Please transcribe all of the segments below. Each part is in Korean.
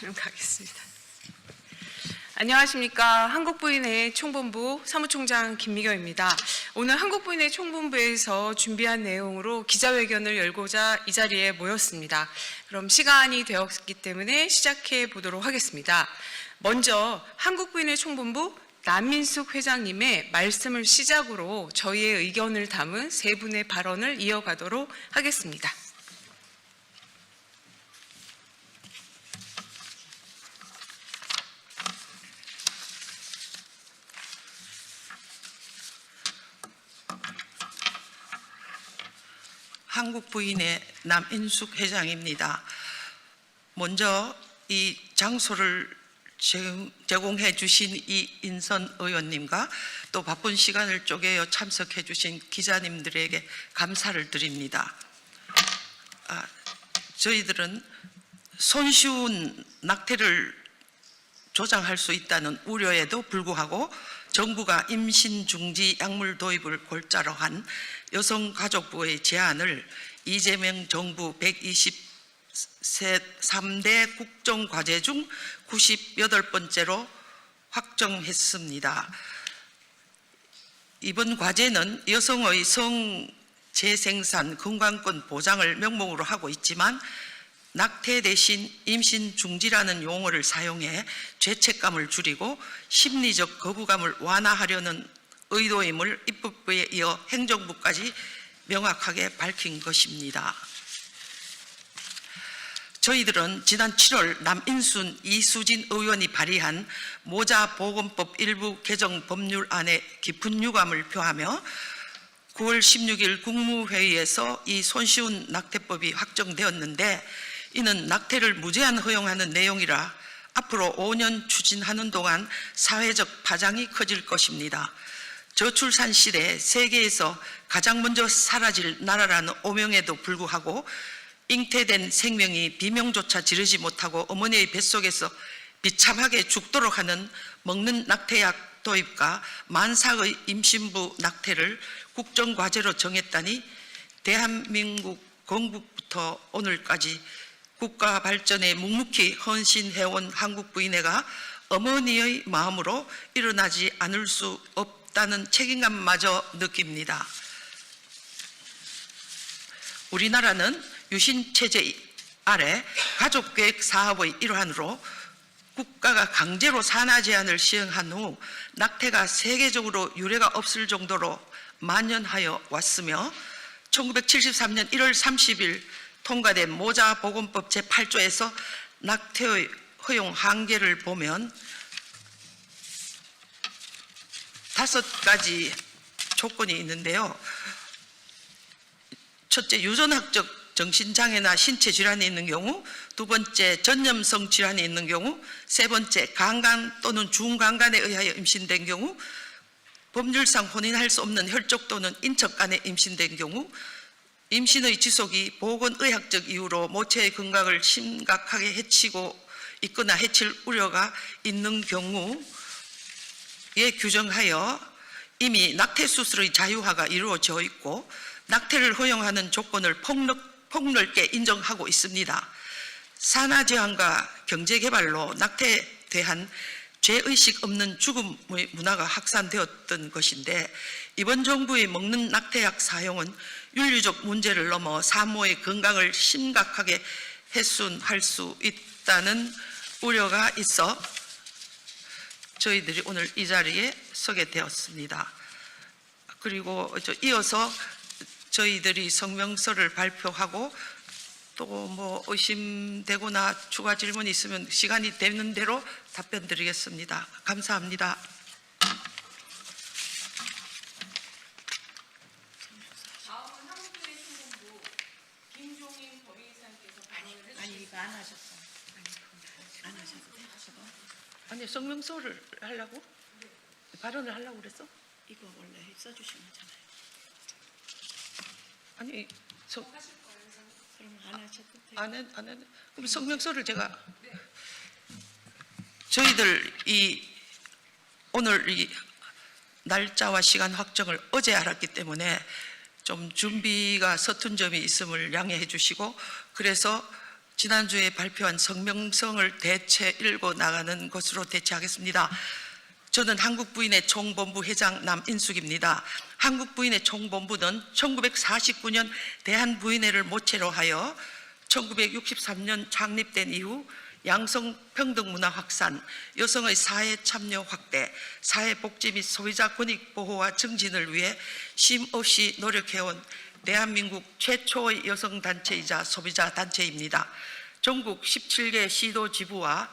그럼 가겠습니다. 안녕하십니까. 한국부인회 총본부 사무총장 김미경입니다. 오늘 한국부인회 총본부에서 준비한 내용으로 기자회견을 열고자 이 자리에 모였습니다. 그럼 시간이 되었기 때문에 시작해 보도록 하겠습니다. 먼저 한국부인회 총본부 남민숙 회장님의 말씀을 시작으로 저희의 의견을 담은 세 분의 발언을 이어가도록 하겠습니다. 한국 부인의 남인숙 회장입니다. 먼저 이 장소를 제- 제공해 주신 이 인선 의원님과 또 바쁜 시간을 쪼개어 참석해 주신 기자님들에게 감사를 드립니다. 아, 저희들은 손쉬운 낙태를 조장할 수 있다는 우려에도 불구하고 정부가 임신 중지 약물 도입을 골자로 한 여성가족부의 제안을 이재명 정부 123대 국정과제 중 98번째로 확정했습니다. 이번 과제는 여성의 성 재생산 건강권 보장을 명목으로 하고 있지만 낙태 대신 임신 중지라는 용어를 사용해 죄책감을 줄이고 심리적 거부감을 완화하려는 의도임을 입법부에 이어 행정부까지 명확하게 밝힌 것입니다. 저희들은 지난 7월 남인순 이수진 의원이 발의한 모자보건법 일부 개정 법률안에 깊은 유감을 표하며 9월 16일 국무회의에서 이 손쉬운 낙태법이 확정되었는데 이는 낙태를 무제한 허용하는 내용이라 앞으로 5년 추진하는 동안 사회적 파장이 커질 것입니다. 저출산 시대 세계에서 가장 먼저 사라질 나라라는 오명에도 불구하고 잉태된 생명이 비명조차 지르지 못하고 어머니의 뱃속에서 비참하게 죽도록 하는 먹는 낙태약 도입과 만삭의 임신부 낙태를 국정과제로 정했다니 대한민국 건국부터 오늘까지 국가 발전에 묵묵히 헌신해온 한국 부인회가 어머니의 마음으로 일어나지 않을 수 없다는 책임감마저 느낍니다. 우리나라는 유신체제 아래 가족계획 사업의 일환으로 국가가 강제로 산하 제한을 시행한 후 낙태가 세계적으로 유례가 없을 정도로 만연하여 왔으며 1973년 1월 30일 통과된 모자보건법 제8조에서 낙태의 허용 한계를 보면 다섯 가지 조건이 있는데요. 첫째, 유전학적 정신장애나 신체 질환이 있는 경우, 두 번째, 전염성 질환이 있는 경우, 세 번째, 강간 또는 중강간에 의하여 임신된 경우, 법률상 혼인할 수 없는 혈족 또는 인척 간에 임신된 경우, 임신의 지속이 보건의학적 이유로 모체의 건강을 심각하게 해치고 있거나 해칠 우려가 있는 경우에 규정하여 이미 낙태 수술의 자유화가 이루어져 있고 낙태를 허용하는 조건을 폭넓, 폭넓게 인정하고 있습니다. 산하 제한과 경제 개발로 낙태에 대한 죄의식 없는 죽음의 문화가 확산되었던 것인데 이번 정부의 먹는 낙태약 사용은 윤리적 문제를 넘어 산모의 건강을 심각하게 훼손할 수 있다는 우려가 있어 저희들이 오늘 이 자리에 서게 되었습니다. 그리고 저 이어서 저희들이 성명서를 발표하고 또 뭐 의심되거나 추가 질문이 있으면 시간이 되는 대로 답변 드리겠습니다. 감사합니다. 다음은 한국부의 총본부 김종인 법인이사님께서 발언을 아니 이거 안 하셨어. 안 하셨어. 아니 성명서를 하려고? 발언을 하려고 그랬어? 이거 원래 써주시면 하잖아요. 아니 저, 그럼 안 하셔도 돼요. 안 해, 안 해. 그럼 성명서를 제가 저희들 이 오늘 이 날짜와 시간 확정을 어제 알았기 때문에 좀 준비가 서툰 점이 있음을 양해해 주시고 그래서 지난주에 발표한 성명성을 대체 읽고 나가는 것으로 대체하겠습니다. 저는 한국부인의 총본부 회장 남인숙입니다. 한국부인의 총본부는 1949년 대한부인회를 모체로 하여 1963년 창립된 이후 양성 평등 문화 확산, 여성의 사회 참여 확대, 사회 복지 및 소비자 권익 보호와 증진을 위해 쉼없이 노력해온 대한민국 최초의 여성 단체이자 소비자 단체입니다. 전국 17개 시도 지부와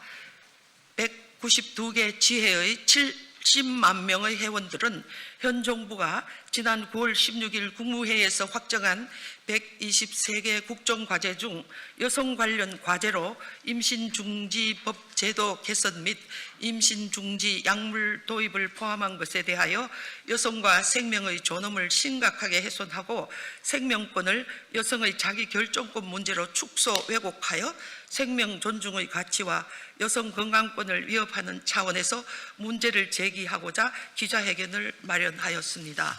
192개 지회의 70만 명의 회원들은 현 정부가 지난 9월 16일 국무회의에서 확정한 123개 국정과제 중 여성 관련 과제로 임신중지법 제도 개선 및 임신중지 약물 도입을 포함한 것에 대하여 여성과 생명의 존엄을 심각하게 훼손하고 생명권을 여성의 자기 결정권 문제로 축소 왜곡하여 생명 존중의 가치와 여성 건강권을 위협하는 차원에서 문제를 제기하고자 기자회견을 마련 하였습니다.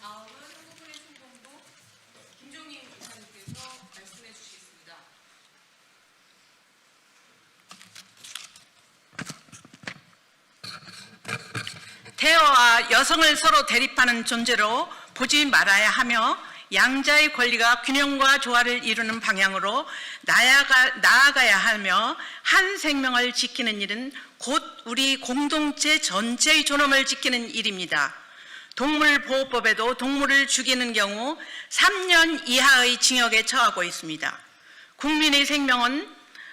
다음은 한국부인의 총본부 김종인 이사님께서 말씀해 주시겠습니다. 태어와 여성을 서로 대립하는 존재로 보지 말아야 하며 양자의 권리가 균형과 조화를 이루는 방향으로 나아가, 나아가야 하며 한 생명을 지키는 일은 곧 우리 공동체 전체의 존엄을 지키는 일입니다. 동물보호법에도 동물을 죽이는 경우 3년 이하의 징역에 처하고 있습니다. 국민의 생명은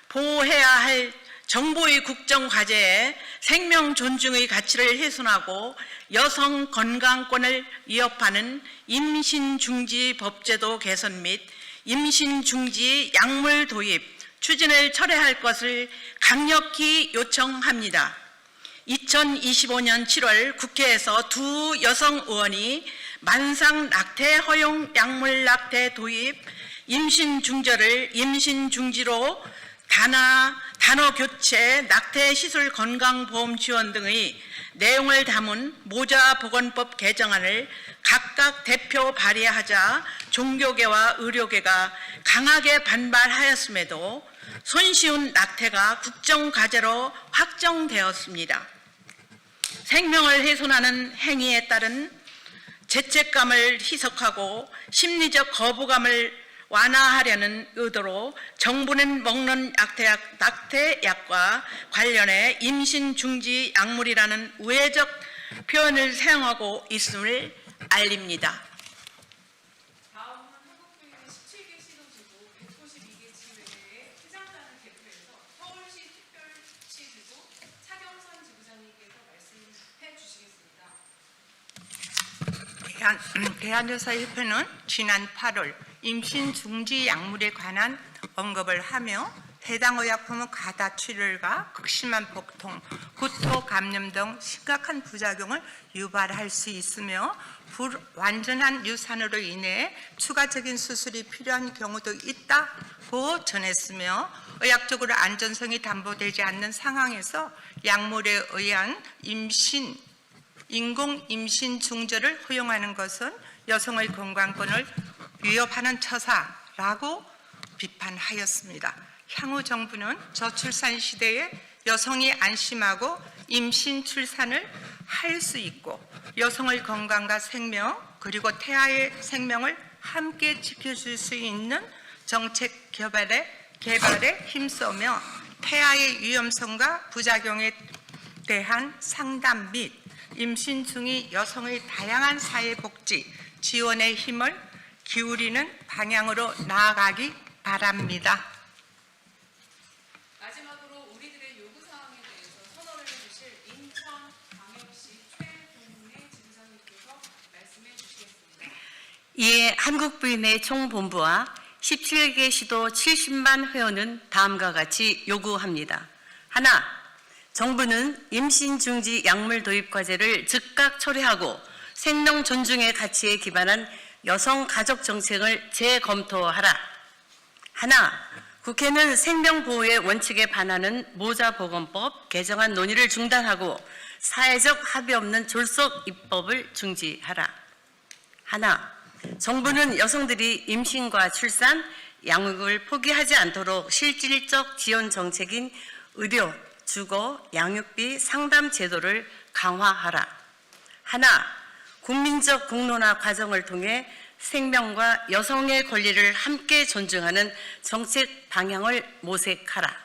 보호해야 할 정보의 국정 과제에 생명 존중의 가치를 훼손하고 여성 건강권을 위협하는 임신 중지 법제도 개선 및 임신 중지 약물 도입 추진을 철회할 것을 강력히 요청합니다. 2025년 7월 국회에서 두 여성 의원이 만상 낙태 허용 약물 낙태 도입 임신 중절을 임신 중지로 단아, 단어 교체, 낙태 시술 건강보험 지원 등의 내용을 담은 모자보건법 개정안을 각각 대표 발의하자 종교계와 의료계가 강하게 반발하였음에도 손쉬운 낙태가 국정과제로 확정되었습니다. 생명을 훼손하는 행위에 따른 죄책감을 희석하고 심리적 거부감을 완화하려는 의도로 정부는 먹는 낙태약, 낙태약과 관련해 임신 중지 약물이라는 우회적 표현을 사용하고 있음을 알립니다. 다음은 한국부인의 17개 시도지구 192개 지회의 회장단을 대표해서 서울시 특별시지구 차경선 지부장님께서 말씀해 주시겠습니다. 대한, 대한여사협회는 지난 8월 임신 중지 약물에 관한 언급을 하며 해당 의약품은 가다출혈과 극심한 복통, 구토, 감염 등 심각한 부작용을 유발할 수 있으며 불완전한 유산으로 인해 추가적인 수술이 필요한 경우도 있다고 전했으며 의학적으로 안전성이 담보되지 않는 상황에서 약물에 의한 임신 인공 임신 중절을 허용하는 것은 여성의 건강권을 위협하는 처사라고 비판하였습니다. 향후 정부는 저출산 시대에 여성이 안심하고 임신 출산을 할 수 있고 여성의 건강과 생명 그리고 태아의 생명을 함께 지켜줄 수 있는 정책 개발에 개발에 힘써며 태아의 위험성과 부작용에 대한 상담 및 임신 중의 여성의 다양한 사회 복지 지원에 힘을 기울이는 방향으로 나아가기 바랍니다. 마지막으로 우리들의 요구 사항에 대해서 선언을 해주실 인천광역시 최동래 지부장님께서 말씀해 주시겠습니다. 이에 한국부인의 총본부와 17개 시도 70만 회원은 다음과 같이 요구합니다. 하나, 정부는 임신 중지 약물 도입 과제를 즉각 처리하고 생명 존중의 가치에 기반한 여성 가족 정책을 재검토하라. 하나, 국회는 생명보호의 원칙에 반하는 모자보건법 개정안 논의를 중단하고 사회적 합의 없는 졸속 입법을 중지하라. 하나, 정부는 여성들이 임신과 출산, 양육을 포기하지 않도록 실질적 지원 정책인 의료, 주거, 양육비 상담 제도를 강화하라. 하나, 국민적 공론화 과정을 통해 생명과 여성의 권리를 함께 존중하는 정책 방향을 모색하라.